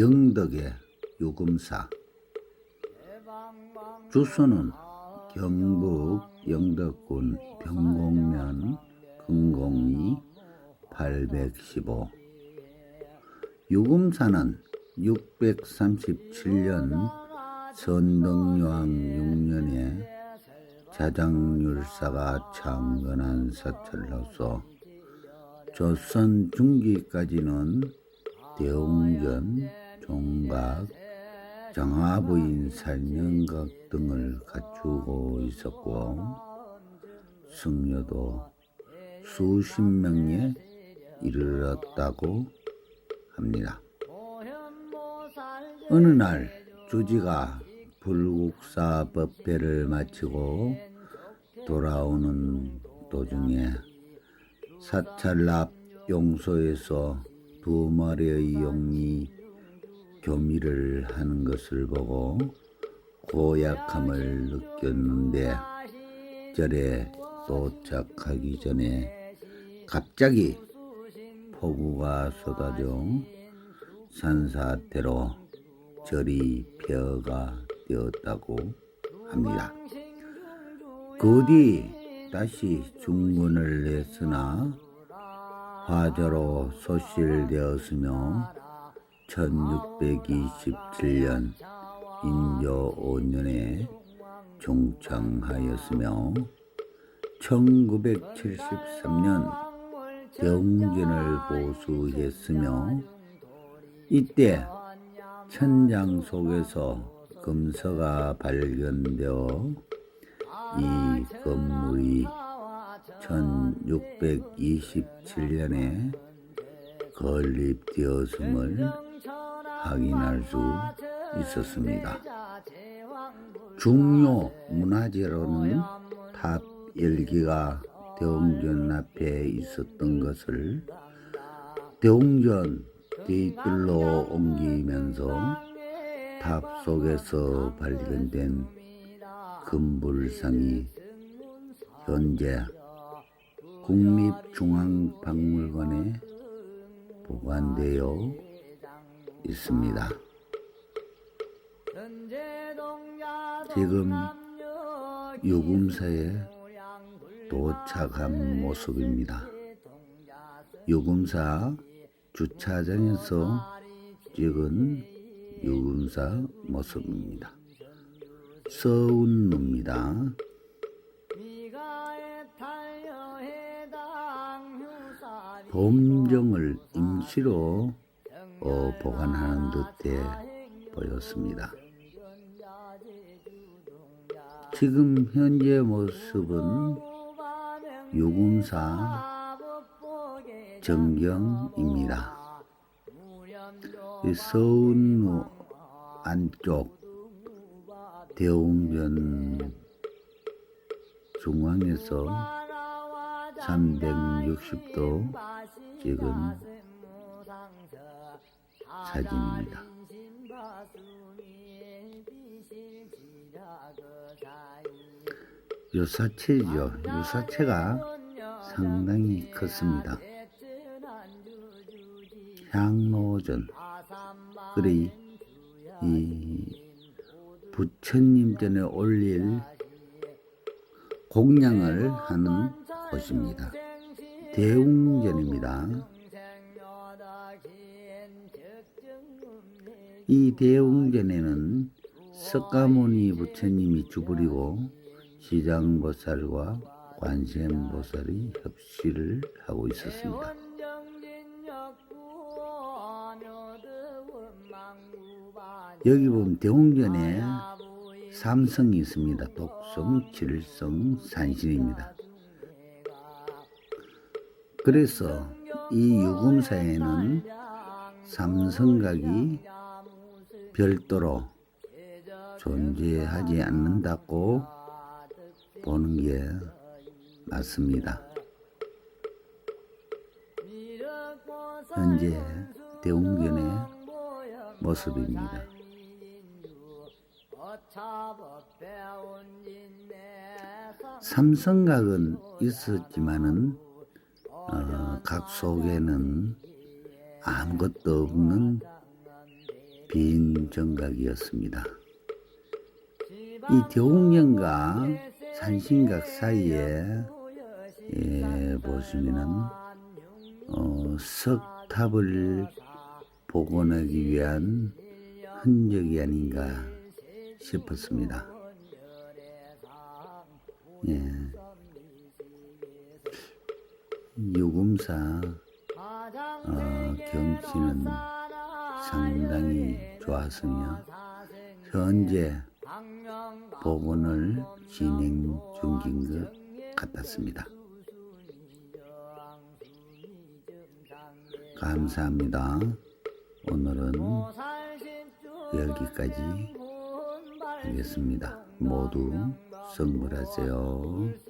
영덕의 유금사. 주소는 경북 영덕군 병곡면 금공리 815 유금사는 637년 선덕여왕 6년에 자장율사가 창건한 사찰로서 조선 중기까지는 대웅전, 종각, 장화부인 살년각 등을 갖추고 있었고 승려도 수십 명에 이르렀다고 합니다. 어느 날 주지가 불국사 법회를 마치고 돌아오는 도중에 사찰 앞 용소에서 두 마리의 용이 교미를 하는 것을 보고 고약함을 느꼈는데 절에 도착하기 전에 갑자기 폭우가 쏟아져 산사태로 절이 폐허가 되었다고 합니다. 그 뒤 다시 중군을 냈으나 화저로 소실되었으며 1627년 인조 5년에 종창하였으며 1973년 대웅전을 보수했으며 이때 천장 속에서 금서가 발견되어 이 건물이 1627년에 건립되었음을 확인할 수 있었습니다. 중요 문화재로는 탑 열기가 대웅전 앞에 있었던 것을 대웅전 뒤뜰로 옮기면서 탑 속에서 발견된 금불상이 현재 국립중앙박물관에 보관되어 있습니다. 지금 유금사에 도착한 모습입니다. 유금사 주차장에서 찍은 유금사 모습입니다. 서운입니다. 범정을 임시로 어, 보관하는 듯해 보였습니다. 지금 현재 모습은 유금사 정경입니다. 이 서운 안쪽 대웅전 중앙에서 360도 찍은 사진입니다. 요사체죠. 요사체가 상당히 컸습니다. 향로전 그리 이 부처님 전에 올릴 공양을 하는 곳입니다. 대웅전입니다. 이 대웅전에는 석가모니 부처님이 주부리고 시장보살과 관세음보살이 협시를 하고 있었습니다. 여기 보면 대웅전에 삼성이 있습니다. 독성, 칠성, 산신입니다. 그래서 이 유금사에는 삼성각이 별도로 존재하지 않는다고 보는 게 맞습니다. 현재 대웅전의 모습입니다. 삼성각은 있었지만은 어, 각 속에는 아무것도 없는 빈 정각이었습니다. 이 대웅령과 산신각 사이에 예, 보시면은 어, 석탑을 복원하기 위한 흔적이 아닌가 싶었습니다. 예. 유금사 어, 경치는 상당히 좋았으며 현재 복원을 진행 중인 것 같았습니다. 감사합니다. 오늘은 여기까지 하겠습니다. 모두 성불하세요.